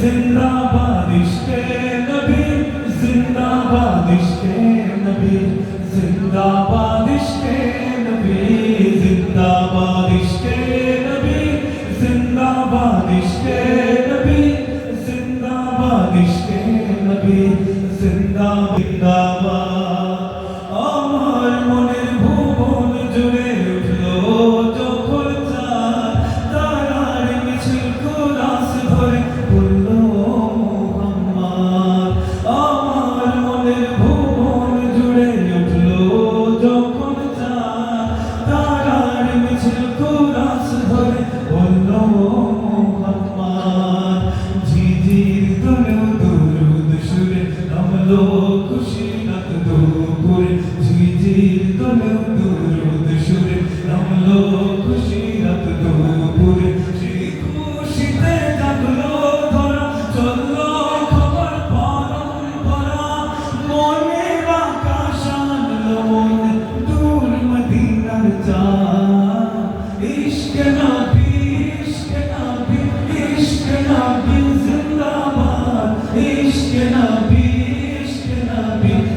Zindabad işte Nabi Zindabad işte Nabi Zindabad işte Nabi Zindabad işte Nabi Zindabad işte Nabi Zindabad işte Nabi Zindabad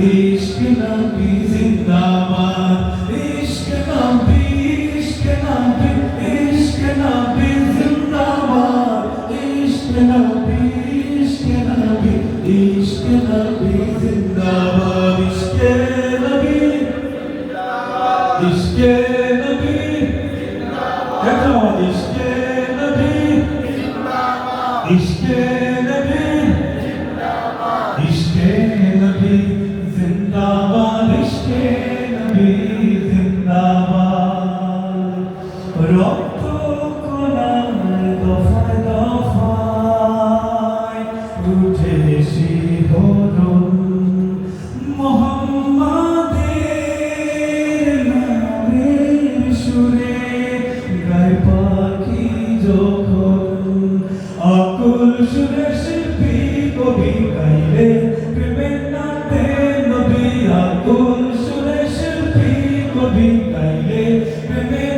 Εισκενά πίθη τα μάτια, εισκενά πίστη, εισκενά πίστη τα μάτια, εισκενά πίστη τα μάτια, εισκενά πίστη τα μάτια, εισκενά πίστη τα μάτια, τα μάτια, εισκενά πίστη τα μάτια, εισκενά πίστη τα μάτια, εισκενά πίστη τα μάτια, τα μάτια, εισκενά πίστη τα μάτια, εισκενά πίστη τα μάτια. রক্ত কোনার দফায় দফায় উঠে শিহরণ মোহাম্মদের নামের সুরে গায় পাখি যখন আকুল সুরে শিল্পী কবি গাইলে প্রেমের নাতে নবী আকুল সুরে শিল্পী কবি গাইলে প্রেমের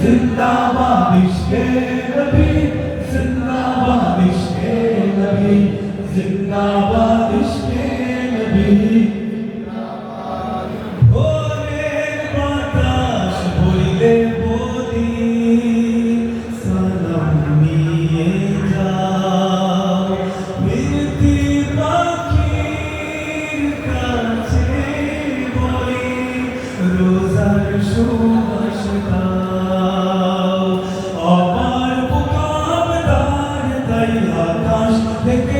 জিন্দাবাদ ইশকে নবী জিন্দাবাদ ইশকে নবী জিন্দাবাদ ইশকে নবী ভোরের বাতাস বইলে বলি, সালাম নিয়ে যাও। মিনতি পাখির কাছে বলি, রোজার সুর দেখবে